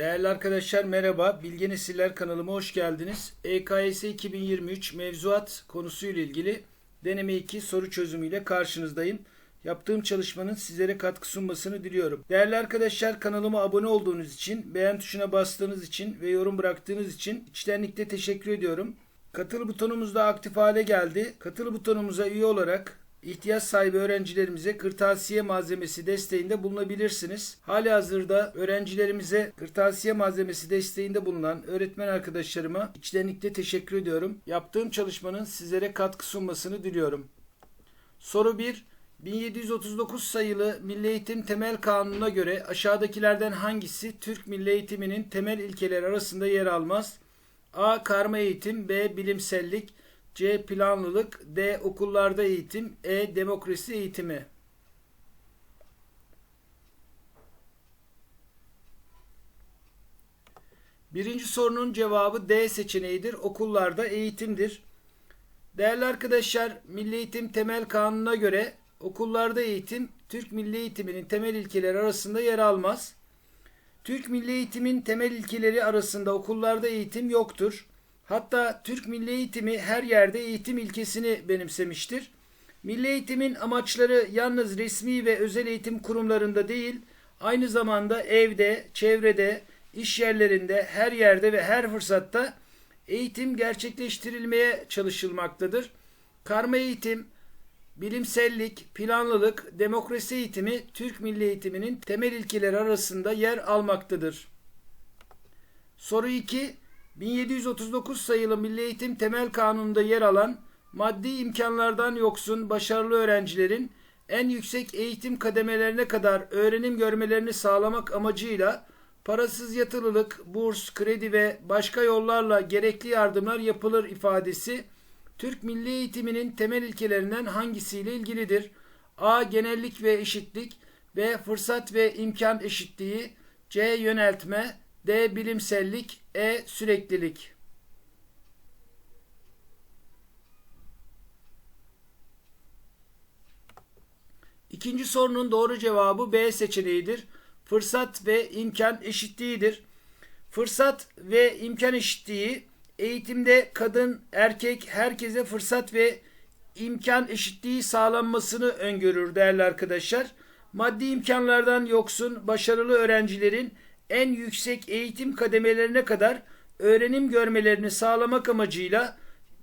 Değerli arkadaşlar merhaba. Bilge Nesiller kanalıma hoş geldiniz. EKS 2023 mevzuat konusuyla ilgili deneme 2 soru çözümüyle karşınızdayım. Yaptığım çalışmanın sizlere katkı sunmasını diliyorum. Değerli arkadaşlar kanalıma abone olduğunuz için, beğen tuşuna bastığınız için ve yorum bıraktığınız için içtenlikle teşekkür ediyorum. Katıl butonumuz da aktif hale geldi. Katıl butonumuza üye olarak ihtiyaç sahibi öğrencilerimize kırtasiye malzemesi desteğinde bulunabilirsiniz. Hali hazırda öğrencilerimize kırtasiye malzemesi desteğinde bulunan öğretmen arkadaşlarıma içtenlikle teşekkür ediyorum. Yaptığım çalışmanın sizlere katkı sunmasını diliyorum. Soru 1. 1739 sayılı Milli Eğitim Temel Kanunu'na göre aşağıdakilerden hangisi Türk Milli Eğitiminin temel ilkeleri arasında yer almaz? A. Karma eğitim B. Bilimsellik C. Planlılık D. Okullarda eğitim E. Demokrasi eğitimi Birinci sorunun cevabı D seçeneğidir. Okullarda eğitimdir. Değerli arkadaşlar, Milli Eğitim Temel Kanunu'na göre okullarda eğitim Türk Milli Eğitiminin temel ilkeleri arasında yer almaz. Türk Milli Eğitim'in temel ilkeleri arasında okullarda eğitim yoktur. Hatta Türk Milli Eğitimi her yerde eğitim ilkesini benimsemiştir. Milli eğitimin amaçları yalnız resmi ve özel eğitim kurumlarında değil, aynı zamanda evde, çevrede, iş yerlerinde, her yerde ve her fırsatta eğitim gerçekleştirilmeye çalışılmaktadır. Karma eğitim, bilimsellik, planlılık, demokrasi eğitimi Türk milli eğitiminin temel ilkeleri arasında yer almaktadır. Soru 2. 1739 sayılı Milli Eğitim Temel Kanunu'nda yer alan maddi imkanlardan yoksun başarılı öğrencilerin en yüksek eğitim kademelerine kadar öğrenim görmelerini sağlamak amacıyla parasız yatılılık, burs, kredi ve başka yollarla gerekli yardımlar yapılır ifadesi Türk milli eğitiminin temel ilkelerinden hangisiyle ilgilidir? A. Genellik ve eşitlik B. Fırsat ve imkan eşitliği C. Yöneltme D. Bilimsellik E. Süreklilik İkinci sorunun doğru cevabı B seçeneğidir. Fırsat ve imkan eşitliğidir. Fırsat ve imkan eşitliği eğitimde kadın, erkek herkese fırsat ve imkan eşitliği sağlanmasını öngörür değerli arkadaşlar. Maddi imkanlardan yoksun başarılı öğrencilerin en yüksek eğitim kademelerine kadar öğrenim görmelerini sağlamak amacıyla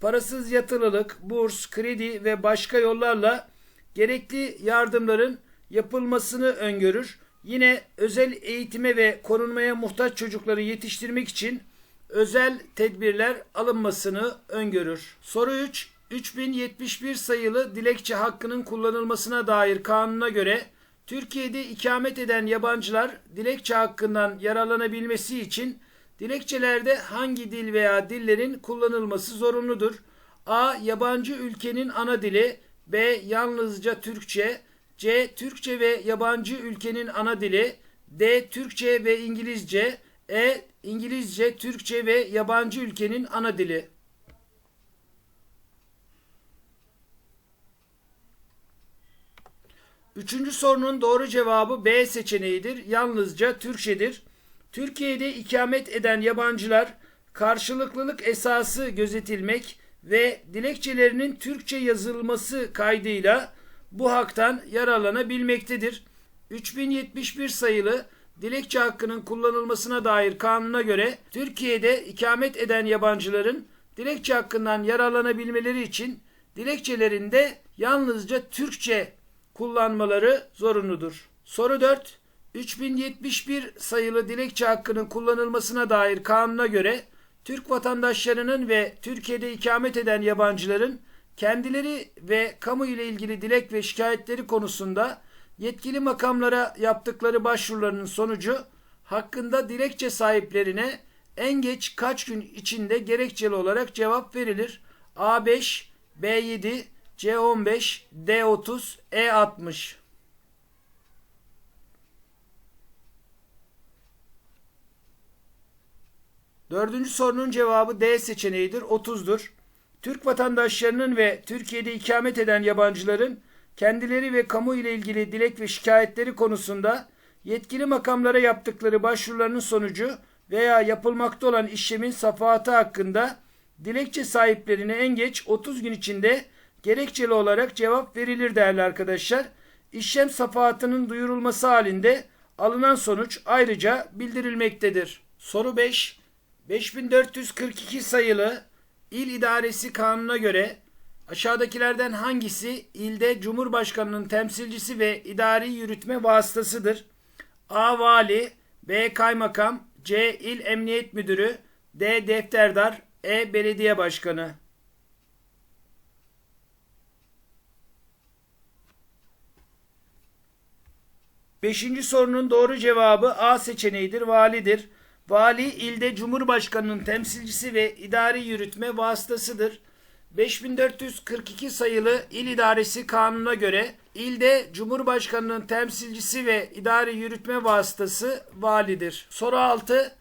parasız yatılılık, burs, kredi ve başka yollarla gerekli yardımların yapılmasını öngörür. Yine özel eğitime ve korunmaya muhtaç çocukları yetiştirmek için özel tedbirler alınmasını öngörür. Soru 3. 3071 sayılı dilekçe hakkının kullanılmasına dair kanuna göre Türkiye'de ikamet eden yabancılar dilekçe hakkından yararlanabilmesi için dilekçelerde hangi dil veya dillerin kullanılması zorunludur? A. Yabancı ülkenin ana dili B. Yalnızca Türkçe C. Türkçe ve yabancı ülkenin ana dili D. Türkçe ve İngilizce E. İngilizce, Türkçe ve yabancı ülkenin ana dili. Üçüncü sorunun doğru cevabı B seçeneğidir. Yalnızca Türkçedir. Türkiye'de ikamet eden yabancılar karşılıklılık esası gözetilmek ve dilekçelerinin Türkçe yazılması kaydıyla bu haktan yararlanabilmektedir. 3071 sayılı dilekçe hakkının kullanılmasına dair kanuna göre Türkiye'de ikamet eden yabancıların dilekçe hakkından yararlanabilmeleri için dilekçelerinde yalnızca Türkçe kullanmaları zorunludur. Soru 4. 3071 sayılı dilekçe hakkının kullanılmasına dair kanuna göre Türk vatandaşlarının ve Türkiye'de ikamet eden yabancıların kendileri ve kamu ile ilgili dilek ve şikayetleri konusunda yetkili makamlara yaptıkları başvurularının sonucu hakkında dilekçe sahiplerine en geç kaç gün içinde gerekçeli olarak cevap verilir? A5, B7, C15, D30, E60. Dördüncü sorunun cevabı D seçeneğidir. 30'dur. Türk vatandaşlarının ve Türkiye'de ikamet eden yabancıların kendileri ve kamu ile ilgili dilek ve şikayetleri konusunda yetkili makamlara yaptıkları başvurularının sonucu veya yapılmakta olan işlemin safahatı hakkında dilekçe sahiplerine en geç 30 gün içinde gerekçeli olarak cevap verilir değerli arkadaşlar. İşlem safahatının duyurulması halinde alınan sonuç ayrıca bildirilmektedir. Soru 5. 5442 sayılı İl İdaresi Kanunu'na göre aşağıdakilerden hangisi ilde Cumhurbaşkanının temsilcisi ve idari yürütme vasıtasıdır? A. Vali B. Kaymakam C. İl Emniyet Müdürü D. Defterdar E. Belediye Başkanı Beşinci sorunun doğru cevabı A seçeneğidir, validir. Vali ilde Cumhurbaşkanının temsilcisi ve idari yürütme vasıtasıdır. 5442 sayılı İl İdaresi Kanunu'na göre ilde Cumhurbaşkanının temsilcisi ve idari yürütme vasıtası validir. Soru 6.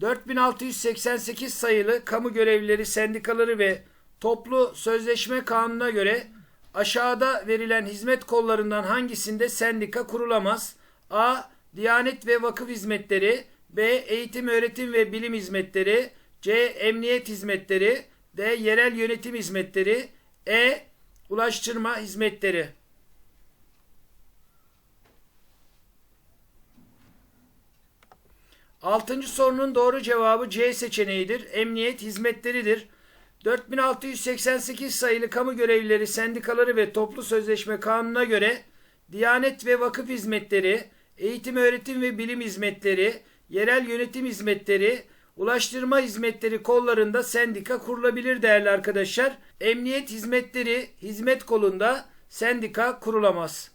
4688 sayılı Kamu Görevlileri Sendikaları ve Toplu Sözleşme Kanunu'na göre aşağıda verilen hizmet kollarından hangisinde sendika kurulamaz? A. Diyanet ve Vakıf Hizmetleri B. Eğitim, Öğretim ve Bilim Hizmetleri C. Emniyet Hizmetleri D. Yerel Yönetim Hizmetleri E. Ulaştırma Hizmetleri Altıncı sorunun doğru cevabı C seçeneğidir. Emniyet hizmetleridir. 4688 sayılı kamu görevlileri sendikaları ve toplu sözleşme kanununa göre Diyanet ve Vakıf Hizmetleri, Eğitim, Öğretim ve Bilim Hizmetleri, Yerel Yönetim Hizmetleri, Ulaştırma Hizmetleri kollarında sendika kurulabilir değerli arkadaşlar. Emniyet Hizmetleri hizmet kolunda sendika kurulamaz.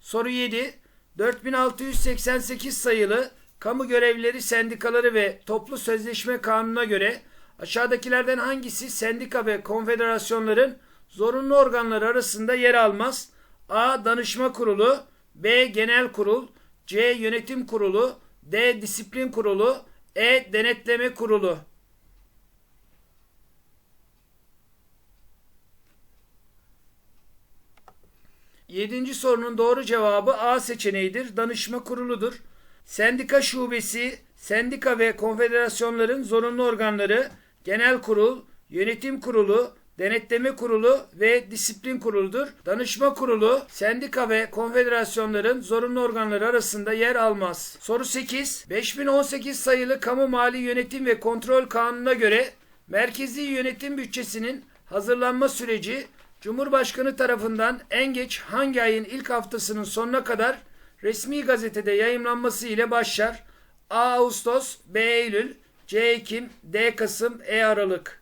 Soru 7. 4688 sayılı Kamu Görevlileri Sendikaları ve Toplu Sözleşme Kanunu'na göre aşağıdakilerden hangisi sendika ve konfederasyonların zorunlu organları arasında yer almaz? A. Danışma Kurulu B. Genel Kurul C. Yönetim Kurulu D. Disiplin Kurulu E. Denetleme Kurulu Yedinci sorunun doğru cevabı A seçeneğidir. Danışma kuruludur. Sendika şubesi, sendika ve konfederasyonların zorunlu organları, genel kurul, yönetim kurulu, denetleme kurulu ve disiplin kuruludur. Danışma kurulu, sendika ve konfederasyonların zorunlu organları arasında yer almaz. Soru 8. 5018 sayılı Kamu Mali Yönetim ve Kontrol Kanunu'na göre merkezi yönetim bütçesinin hazırlanma süreci Cumhurbaşkanı tarafından en geç hangi ayın ilk haftasının sonuna kadar resmi gazetede yayımlanması ile başlar. A. Ağustos, B. Eylül, C. Ekim, D. Kasım, E. Aralık.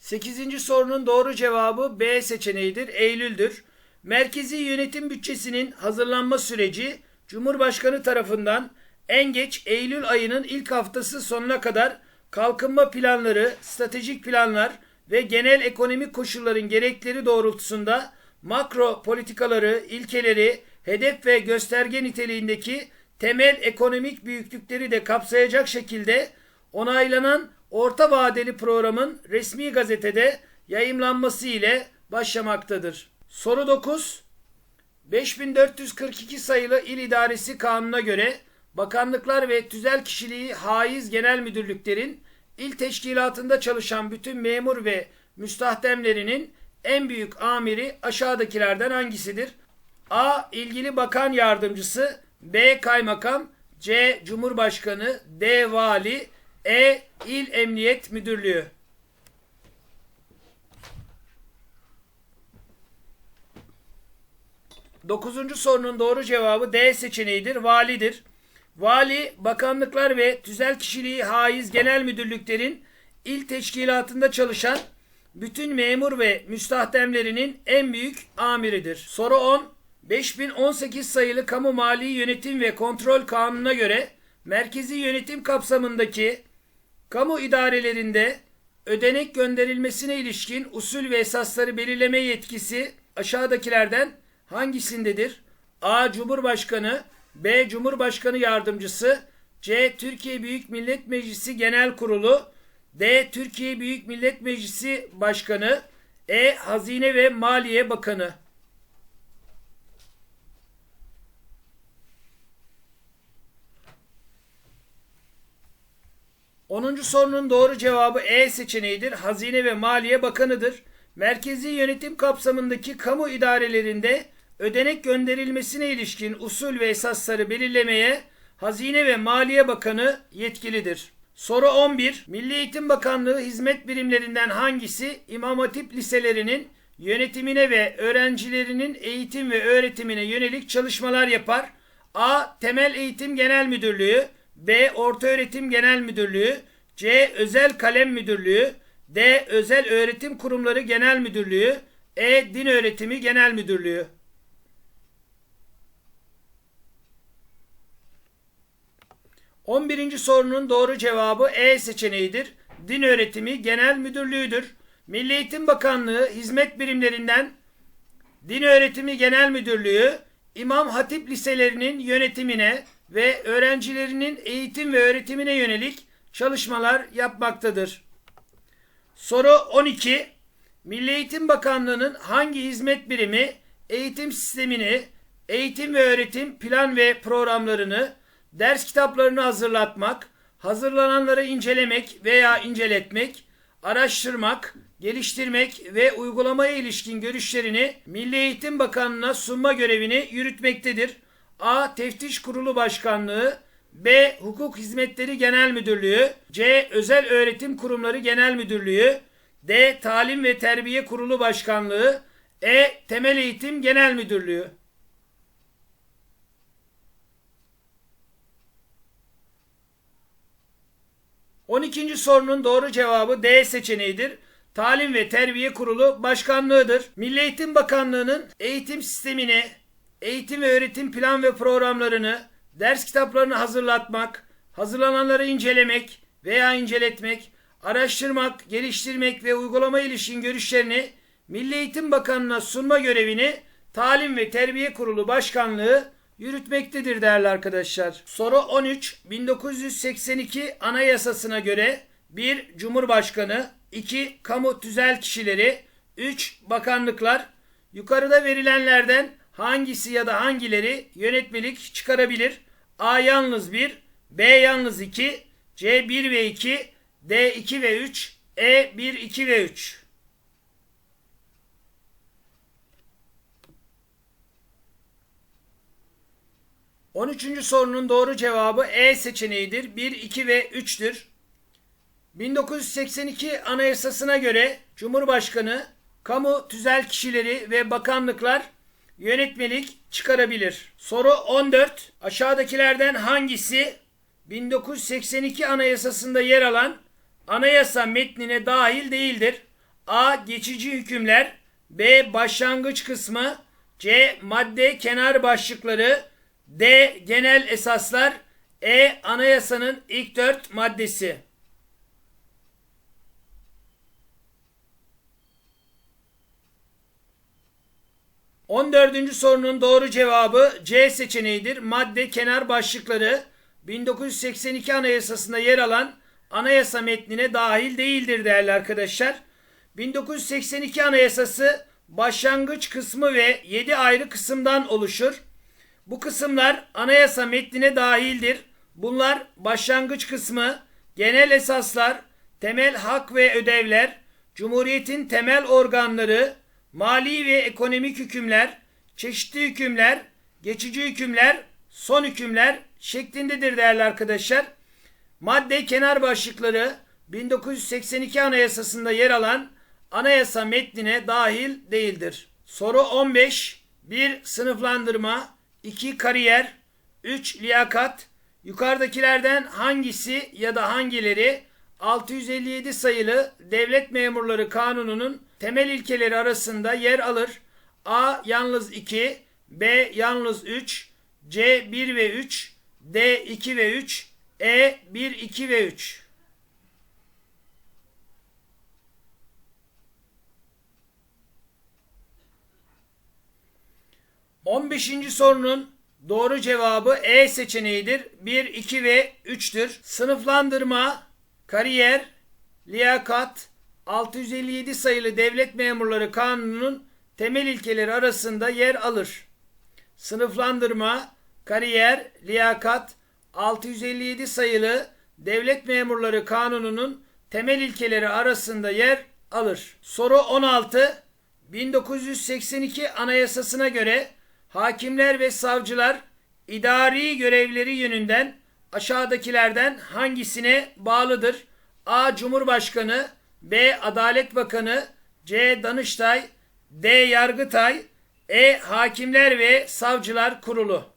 Sekizinci sorunun doğru cevabı B seçeneğidir. Eylül'dür. Merkezi yönetim bütçesinin hazırlanma süreci Cumhurbaşkanı tarafından en geç Eylül ayının ilk haftası sonuna kadar kalkınma planları, stratejik planlar ve genel ekonomik koşulların gerekleri doğrultusunda makro politikaları, ilkeleri, hedef ve gösterge niteliğindeki temel ekonomik büyüklükleri de kapsayacak şekilde onaylanan orta vadeli programın resmi gazetede yayımlanması ile başlamaktadır. Soru 9. 5442 sayılı İl İdaresi Kanunu'na göre bakanlıklar ve tüzel kişiliği haiz genel müdürlüklerin il teşkilatında çalışan bütün memur ve müstahdemlerinin en büyük amiri aşağıdakilerden hangisidir? A. ilgili bakan yardımcısı B. Kaymakam C. Cumhurbaşkanı D. Vali E. İl Emniyet Müdürlüğü Dokuzuncu sorunun doğru cevabı D seçeneğidir. Validir. Vali, bakanlıklar ve tüzel kişiliği haiz genel müdürlüklerin il teşkilatında çalışan bütün memur ve müstahdemlerinin en büyük amiridir. Soru 10. 5018 sayılı Kamu Mali Yönetim ve Kontrol Kanunu'na göre merkezi yönetim kapsamındaki kamu idarelerinde ödenek gönderilmesine ilişkin usul ve esasları belirleme yetkisi aşağıdakilerden hangisindedir? A. Cumhurbaşkanı B. Cumhurbaşkanı Yardımcısı C. Türkiye Büyük Millet Meclisi Genel Kurulu D. Türkiye Büyük Millet Meclisi Başkanı E. Hazine ve Maliye Bakanı. Onuncu sorunun doğru cevabı E seçeneğidir. Hazine ve Maliye Bakanı'dır. Merkezi yönetim kapsamındaki kamu idarelerinde ödenek gönderilmesine ilişkin usul ve esasları belirlemeye Hazine ve Maliye Bakanı yetkilidir. Soru 11. Milli Eğitim Bakanlığı hizmet birimlerinden hangisi İmam Hatip liselerinin yönetimine ve öğrencilerinin eğitim ve öğretimine yönelik çalışmalar yapar? A. Temel Eğitim Genel Müdürlüğü B. Ortaöğretim Genel Müdürlüğü C. Özel Kalem Müdürlüğü D. Özel Öğretim Kurumları Genel Müdürlüğü E. Din Öğretimi Genel Müdürlüğü 11. sorunun doğru cevabı E seçeneğidir. Din Öğretimi Genel Müdürlüğü'dür. Milli Eğitim Bakanlığı hizmet birimlerinden Din Öğretimi Genel Müdürlüğü İmam Hatip liselerinin yönetimine ve öğrencilerinin eğitim ve öğretimine yönelik çalışmalar yapmaktadır. Soru 12. Milli Eğitim Bakanlığı'nın hangi hizmet birimi eğitim sistemini, eğitim ve öğretim plan ve programlarını, ders kitaplarını hazırlatmak, hazırlananları incelemek veya inceletmek, araştırmak, geliştirmek ve uygulamaya ilişkin görüşlerini Milli Eğitim Bakanlığı'na sunma görevini yürütmektedir. A. Teftiş Kurulu Başkanlığı B. Hukuk Hizmetleri Genel Müdürlüğü C. Özel Öğretim Kurumları Genel Müdürlüğü D. Talim ve Terbiye Kurulu Başkanlığı E. Temel Eğitim Genel Müdürlüğü 12. sorunun doğru cevabı D seçeneğidir. Talim ve Terbiye Kurulu Başkanlığı'dır. Milli Eğitim Bakanlığı'nın eğitim sistemini, eğitim ve öğretim plan ve programlarını, ders kitaplarını hazırlatmak, hazırlananları incelemek veya inceletmek, araştırmak, geliştirmek ve uygulama ilişkin görüşlerini Milli Eğitim Bakanlığı'na sunma görevini Talim ve Terbiye Kurulu Başkanlığı yürütmektedir değerli arkadaşlar. Soru 13. 1982 Anayasasına göre 1. Cumhurbaşkanı 2. Kamu tüzel kişileri 3. Bakanlıklar Yukarıda verilenlerden hangisi ya da hangileri yönetmelik çıkarabilir? A yalnız 1, B yalnız 2, C 1 ve 2, D 2 ve 3, E 1, 2 ve 3. 13. sorunun doğru cevabı E seçeneğidir. 1, 2 ve 3'tür. 1982 Anayasasına göre Cumhurbaşkanı, kamu tüzel kişileri ve bakanlıklar yönetmelik çıkarabilir. Soru 14. Aşağıdakilerden hangisi 1982 Anayasasında yer alan anayasa metnine dahil değildir? A. Geçici hükümler B. Başlangıç kısmı C. Madde kenar başlıkları D. Genel esaslar. E. Anayasanın ilk dört maddesi. On dördüncü sorunun doğru cevabı C seçeneğidir. Madde kenar başlıkları 1982 Anayasasında yer alan anayasa metnine dahil değildir değerli arkadaşlar. 1982 Anayasası başlangıç kısmı ve 7 ayrı kısımdan oluşur. Bu kısımlar anayasa metnine dahildir. Bunlar başlangıç kısmı, genel esaslar, temel hak ve ödevler, Cumhuriyetin temel organları, mali ve ekonomik hükümler, çeşitli hükümler, geçici hükümler, son hükümler şeklindedir değerli arkadaşlar. Madde kenar başlıkları 1982 Anayasasında yer alan anayasa metnine dahil değildir. Soru 15. 1. Sınıflandırma 2 kariyer, 3 liyakat. Yukarıdakilerden hangisi ya da hangileri 657 sayılı Devlet Memurları Kanunu'nun temel ilkeleri arasında yer alır? A yalnız 2, B yalnız 3, C 1 ve 3, D 2 ve 3, E 1, 2 ve 3. 15. sorunun doğru cevabı E seçeneğidir. 1, 2 ve 3'tür. Sınıflandırma, kariyer, liyakat, 657 sayılı Devlet Memurları Kanunu'nun temel ilkeleri arasında yer alır. Sınıflandırma, kariyer, liyakat 657 sayılı Devlet Memurları Kanunu'nun temel ilkeleri arasında yer alır. Soru 16. 1982 Anayasasına göre hakimler ve savcılar idari görevleri yönünden aşağıdakilerden hangisine bağlıdır? A. Cumhurbaşkanı B. Adalet Bakanı C. Danıştay D. Yargıtay E. Hakimler ve Savcılar Kurulu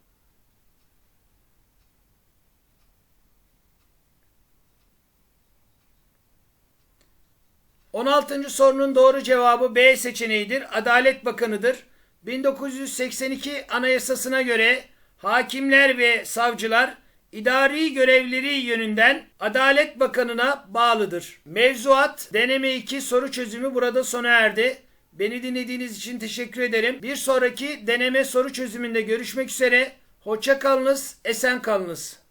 16. sorunun doğru cevabı B seçeneğidir. Adalet Bakanı'dır. 1982 Anayasasına göre hakimler ve savcılar idari görevleri yönünden Adalet Bakanı'na bağlıdır. Mevzuat deneme 2 soru çözümü burada sona erdi. Beni dinlediğiniz için teşekkür ederim. Bir sonraki deneme soru çözümünde görüşmek üzere. Hoşça kalınız, esen kalınız.